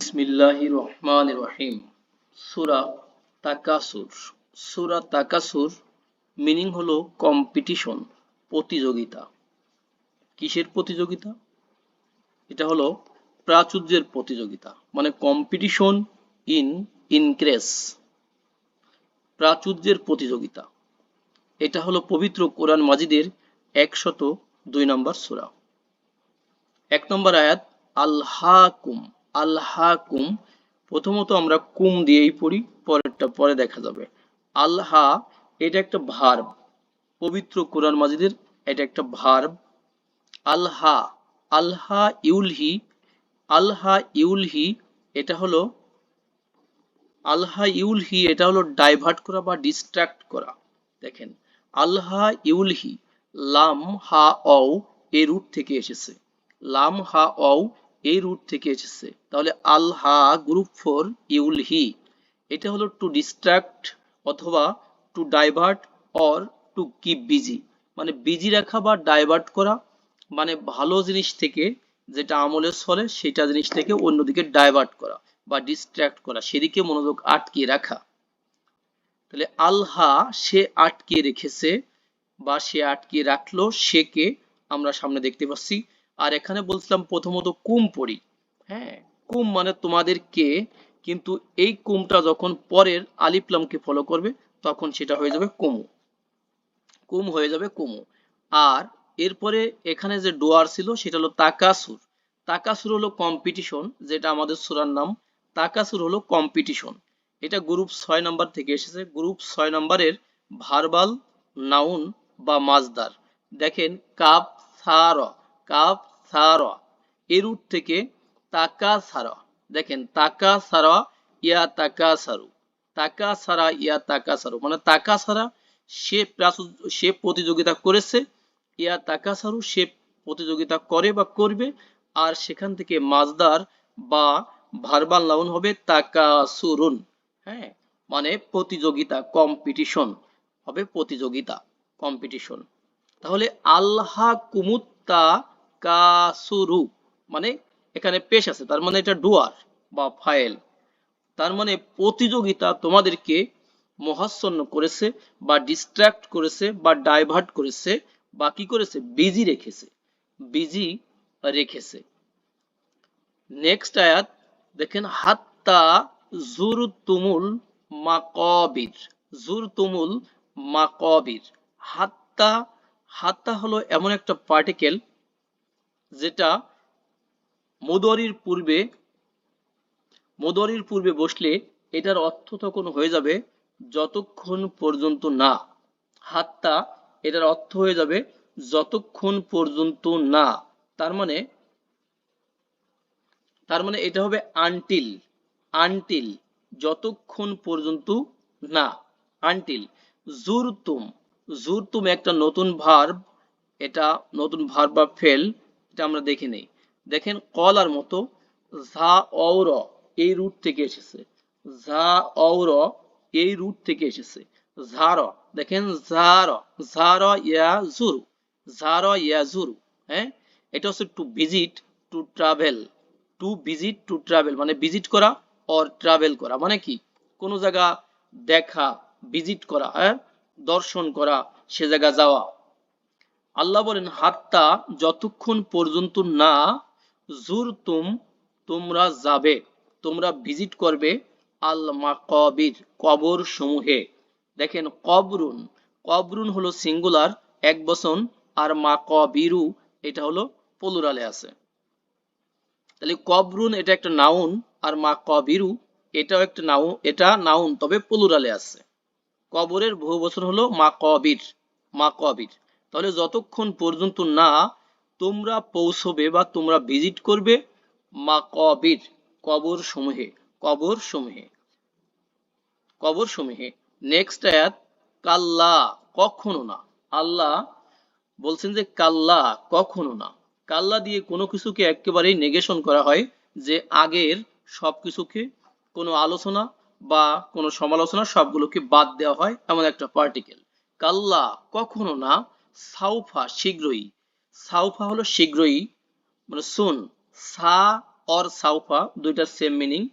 বিসমিল্লাহির রহমানির রহিম সূরা তাকাসুর। সূরা তাকাসুর মিনিং হলো কম্পিটিশন প্রতিযোগিতা। কিসের প্রতিযোগিতা? এটা হলো প্রাচুর্যের প্রতিযোগিতা মানে কম্পিটিশন ইন ইনক্রেস প্রাচুর্যের প্রতিযোগিতা। এটা হলো পবিত্র কোরআন মাজিদের একশত দুই নম্বর সূরা। এক নম্বর আয়াত আল্লাহাকুম আল্লাহাকুম প্রথমত আমরা কুম দিয়েই পড়ি, পরেরটা পরে দেখা যাবে। আল্লাহা এটা একটা ভার্ব। পবিত্র কোরআন মাজিদের এটা একটা ভার্ব। আল্লাহা আল্লাহা ইউলহি আল্লাহা ইউলহি, এটা হলো আল্লাহা ইউলহি, এটা হলো ডাইভার্ট করা বা ডিস্ট্রাক্ট করা। দেখেন আল্লাহা ইউলহি, লাম, হা অও এ রুট থেকে এসেছে। লাম, হা অও এই রুট থেকে এসেছে। তাহলে আলহা গ্রুপ ফোর ইউলহি। এটা হলো টু ডিস্ট্রাক্ট অথবা to divert or to keep busy মানে বিজি রাখা বা ডাইভার্ট করা মানে ভালো জিনিস থেকে যেটা আমলের ছলে সেটা জিনিস থেকে অন্যদিকে ডাইভার্ট করা বা ডিস্ট্রাক্ট করা, সেদিকে মনোযোগ আটকে রাখা। তাহলে আলহা সে আটকে রেখেছে বা সে আটকে রাখল সে কে আমরা সামনে দেখতে পাচ্ছি। আর এখানে বলছিলাম প্রথমত কুম পড়ি হ্যাঁ কুম মানে তোমাদের কে, কিন্তু এই কুমটা যখন পরের আলিপ্লামকে ফলো করবে, তখন সেটা হয়ে যাবে কুমু। কুম হয়ে যাবে কুমু। আর এরপরে এখানে যে ডোয়ার ছিল, সেটা হলো তাকাসুর। তাকাসুর হলো কম্পিটিশন যেটা আমাদের সুরার নাম। তাকাসুর হলো কম্পিটিশন এটা গ্রুপ ছয় নাম্বার থেকে এসেছে। গ্রুপ ছয় নাম্বারের ভার্বাল নাউন বা মাজদার দেখেন কাপ সার কাপ সার। এই রুট থেকে তাকা সারা দেখেন তাকা সারা ইয়া তাকা সারু তাকা সারা ইয়া তাকা সারু মানে তাকা সারা সে সে প্রতিযোগিতা করেছে। ইয়া তাকা সারু সে প্রতিযোগিতা করে বা করবে। আর সেখান থেকে মাজদার বা নাউন হবে তাকা সুরুন হ্যাঁ মানে প্রতিযোগিতা, কম্পিটিশন হবে প্রতিযোগিতা, কম্পিটিশন। তাহলে আল্লাহ কুমুত্তা কাসুরু মানে এখানে পেশ আছে, তার মানে এটা ডুয়ার বা ফাইল তার মানে প্রতিযোগিতা তোমাদেরকে মহাচ্ছন্ন করেছে বা ডিস্ট্রাক্ট করেছে বা ডাইভার্ট করেছে বা কি করেছে? বিজি রেখেছে। বিজি রেখেছে। নেক্সট আয়াত, দেখেন, হাত্তা জুর তুমুল মাকবির। জুর তুমুল মাকবির। হাত্তা হাত্তা হলো এমন একটা পার্টিকেল যেটা মোদরির পূর্বে মোদরির পূর্বে বসলে এটার অর্থ তখন হয়ে যাবে যতক্ষণ পর্যন্ত না। হাত্তা এটার অর্থ হয়ে যাবে যতক্ষণ পর্যন্ত না। তার মানে তার মানে এটা হবে আনটিল আনটিল যতক্ষণ পর্যন্ত না আনটিল জুরতুম জুরতুম একটা নতুন ভার্ব এটা নতুন ভার্ব বা ফেল এটা আমরা দেখে নেই। দেখেন কলার মতো ঝা অর এই রুট থেকে এসেছে। ঝা অর এই রুট থেকে এসেছে। ঝার দেখেন ঝার ঝার ঝার হ্যাঁ? এটা হচ্ছে to visit to travel to visit to travel মানে ভিজিট করা অর ট্রাভেল করা। মানে কি? কোনো জায়গা দেখা ভিজিট করা হ্যাঁ? দর্শন করা, সে জায়গা যাওয়া। আল্লাহ বলেন, হাত্তা যতক্ষণ পর্যন্ত না জুরতুম তোমরা যাবে, তোমরা ভিজিট করবে আল মাকবির কবর সমূহে দেখেন, কবরুন কবরুন হলো সিঙ্গুলার, এক বসন আর মাকবিরু, এটা হলো পলুরালে আছে। তাহলে কবরুন এটা একটা নাউন, আর মা মাকবিরু এটাও একটা নাউন এটা নাউন, তবে পলুরালে আছে। কবরের বহু বছর হলো মা কবির মাকবির মাকবির। তাহলে যতক্ষণ পর্যন্ত না তোমরা পৌঁছবে বা তোমরা ভিজিট করবে মাকবির কবর সমূহে কবর সমূহে কবর সমূহে। নেক্সট আয়াত, কাল্লা, কখনো না। আল্লাহ বলছেন যে কাল্লা, কখনো না। কাল্লা দিয়ে কোনো কিছুকে একেবারেই নেগেশন করা হয় যে আগের সবকিছুকে কোনো আলোচনা বা কোনো সমালোচনা সবগুলোকে বাদ দেওয়া হয় এমন একটা পার্টিকেল কাল্লা, কখনো না সাউফা শীঘ্রই। সাউফা হলো শীঘ্রই মানে সুন। সা অর সাউফা দুইটার সেম মিনিং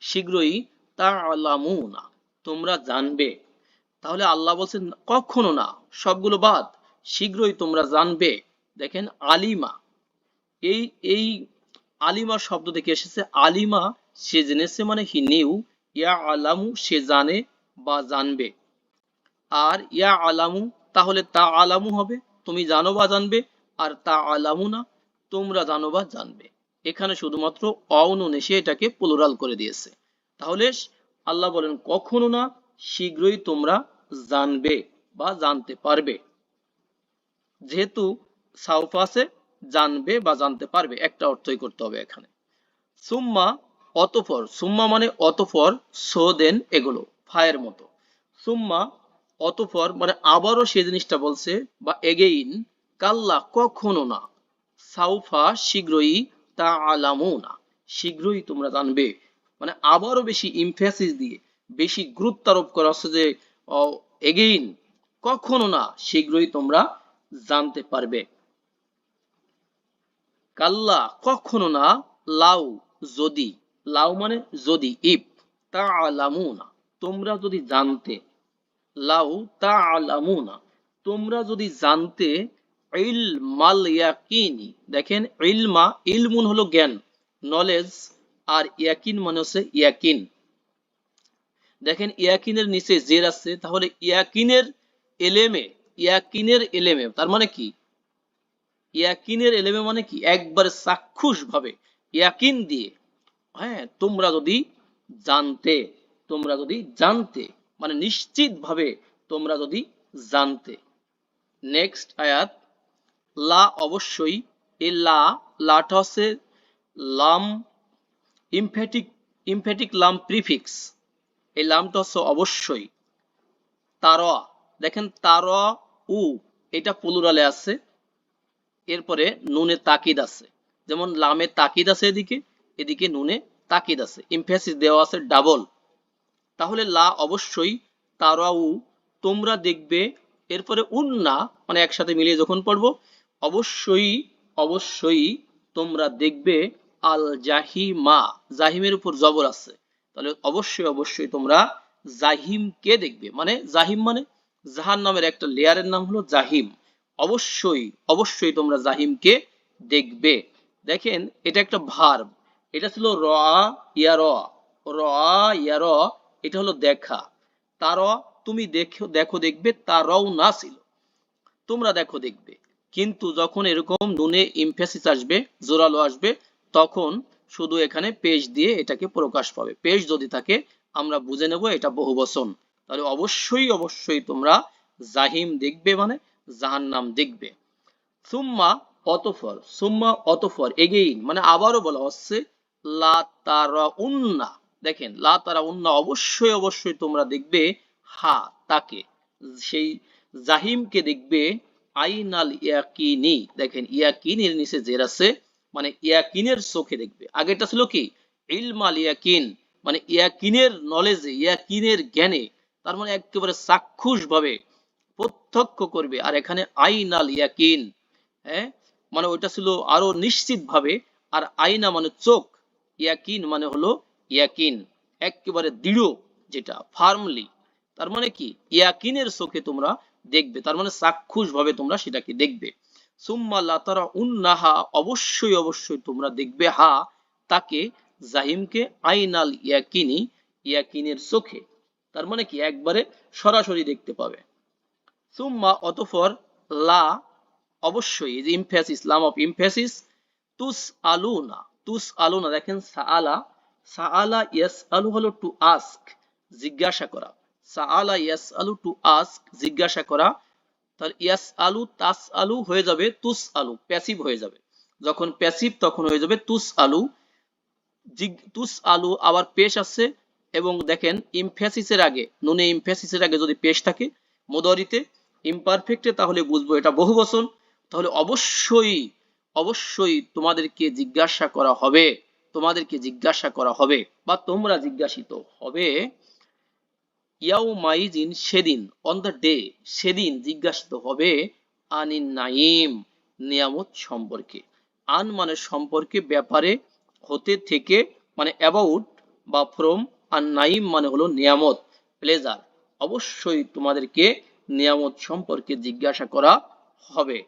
শীঘ্রই তা আলামুনা তোমরা জানবে। তাহলে আল্লাহ বলছেন, কখনো না, সবগুলো বাদ। শীঘ্রই তোমরা জানবে। দেখেন, আলিমা। এই এই আলিমা শব্দ থেকে এসেছে, আলিমা সে জেনেছে মানে হি নিউ, ইয়া আলামু সে জানে বা জানবে। আর ইয়া আলামু তাহলে তা আলামু হবে। তুমি জানো বা জানবে, আর তা আলামু না, তোমরা জানো বা জানবে। এখানে শুধুমাত্র অনুন এসে এটাকে প্লুরাল করে দিয়েছে। তাহলে আল্লাহ বলেন, কখনো না, শীঘ্রই তোমরা জানবে বা জানতে পারবে। যেহেতু সাউফাসে জানবে বা জানতে পারবে, একটা অর্থই করতে হবে এখানে। সুম্মা অতফর সুম্মা মানে অতফর সো দেন এগুলো, ফায়ের মতো। সুম্মা অতফর মানে আবারও সে জিনিসটা বলছে, বা এগেইন কাল্লা কখনো না। সাউফা শীঘ্রই তা আলামো না শীঘ্রই তোমরা জানবে। মানে আবারও বেশি ইমফেসিস দিয়ে, বেশি গুরুত্ব আরোপ করা হচ্ছে যে এগেইন কখনো না, শীঘ্রই তোমরা জানতে পারবে। কাল্লা কখনো না, লাউ যদি, লাউ মানে যদি, ইফ তা আলামও না তোমরা যদি জানতে লাউ তা আলামুনা তোমরা যদি জানতে, ইলমাল ইয়াকিনি, দেখেন ইলমা, ইলমুন হলো জ্ঞান, নলেজ, আর ইয়াকিন মানে হচ্ছে ইয়াকিন। দেখেন ইয়াকিনের নিচে জের আছে, তাহলে ইয়াকিনের এলেমে ইয়াকিনের এলেমে, তার মানে কি? ইয়াকিনের এলেমে মানে কি? একবারে চাক্ষুষ ভাবে ইয়াকিন দিয়ে। হ্যাঁ তোমরা যদি জানতে, তোমরা যদি জানতে মানে নিশ্চিত ভাবে তোমরা যদি জানতে। নেক্সট আয়াত, লা অবশ্যই এ লা, লাটা হচ্ছে লাম ইমফেটিক ইমফেটিক লাম প্রিফিক্স এই লামটা হচ্ছে অবশ্যই। তার দেখেন তার উ এটা প্লুরালে আছে, এরপরে নুনে তাকিদ আছে। যেমন লামে তাকিদ আছে এদিকে এদিকে নুনে তাকিদ আছে। ইমফেসিস দেওয়া আছে ডাবল তাহলে লা অবশ্যই তারাউ, তোমরা দেখবে, এরপরে উন্না মানে একসাথে মিলিয়ে যখন পড়ব, অবশ্যই অবশ্যই তোমরা দেখবে, আল জাহিমা, জাহিমের উপর জবর আছে। তাহলে অবশ্যই অবশ্যই তোমরা জাহিমকে দেখবে। মানে জাহিম মানে? জাহান নামের একটা লেয়ারের নাম হলো জাহিম। অবশ্যই অবশ্যই তোমরা জাহিমকে দেখবে। দেখেন, এটা একটা ভার্ব এটা ছিল র, ইয়া র। র, ইয়া র এটা হলো দেখা। তার তুমি দেখো দেখো দেখবে তারাও না ছিল। তোমরা দেখো দেখবে। কিন্তু যখন এরকম নুনে ইমফেসিস আসবে, জোরালো আসবে, তখন শুধু এখানে পেজ দিয়ে এটাকে প্রকাশ পাবে। পেজ যদি থাকে, আমরা বুঝে নেব এটা বহু বচন তাহলে অবশ্যই অবশ্যই তোমরা জাহিম দেখবে মানে জাহান নাম দেখবে। সুম্মা অতফর সুম্মা অতফর এগেইন মানে আবারও বলা হচ্ছে, লা তারা উন্না দেখেন, লা তারা উন্না অবশ্যই অবশ্যই তোমরা দেখবে, হা, তাকে। সেই জাহিমকে দেখবে, আইনাল ইয়াকিনি। দেখেন, ইয়াকিনের নিচে জের আছে মানে ইয়াকিনের চোখে দেখবে। আগেটা ছিল কি? ইলমাল ইয়াকিন। মানে ইয়াকিনের নলেজে ইয়াকিনের জ্ঞানে, তার মানে একেবারে চাক্ষুষ ভাবে প্রত্যক্ষ করবে। আর এখানে আইনাল ইয়াকিন হ্যাঁ? মানে ওইটা ছিল আরও নিশ্চিত ভাবে আর আইনা মানে চোখ, ইয়াকিন মানে হলো ইয়াকিন একেবারে দৃঢ় যেটা ফার্মলি তার মানে কি? ইয়াকিনের চোখে তোমরা দেখবে, তার মানে চাক্ষুষ ভাবে তোমরা সেটাকে দেখবে। সুম্মা লাতারা উন্নাহা অবশ্যই অবশ্যই তোমরা দেখবে, হা, তাকে জাহিমকে আইনাল ইয়াকিনি, ইয়াকিনের চোখে। তার মানে কি? একবারে সরাসরি দেখতে পাবে। সুম্মা অতফর লা, অবশ্যই যে ইমফেসিস লাম অফ ইমফেসিস তুস আলুনা তুস আলুনা দেখেন সাআলা সাআলা ইয়াস আলু হলো টু আস্ক জিজ্ঞাসা করা। সাআলা ইয়াস আলু টু আস্ক জিজ্ঞাসা করা। তাহলে ইয়াস আলু তাস আলু হয়ে যাবে তুস আলু প্যাসিভ হয়ে যাবে। যখন প্যাসিভ তখন হয়ে যাবে তুস আলু তুস আলু আবার পেশ আছে এবং দেখেন ইমফেসিসের আগে, নুনে ইমফেসিসের আগে যদি পেশ থাকে, মোদরিতে ইমপারফেক্টে তাহলে বুঝব এটা বহু বচন তাহলে অবশ্যই অবশ্যই তোমাদেরকে জিজ্ঞাসা করা হবে। তোমাদেরকে জিজ্ঞাসা করা হবে বা তোমরা জিজ্ঞাসিত হবে ইয়াউমাইজিন সেদিন অন দ্য ডে সেদিন জিজ্ঞাসিত হবে আনিন নাইম নিয়ামত সম্পর্কে। আন মানে সম্পর্কে, ব্যাপারে, হতে থেকে মানে অ্যাবাউট বা ফ্রম আর নাইম মানে হলো নিয়ামত প্লেজার অবশ্যই তোমাদেরকে নিয়ামত সম্পর্কে জিজ্ঞাসা করা হবে।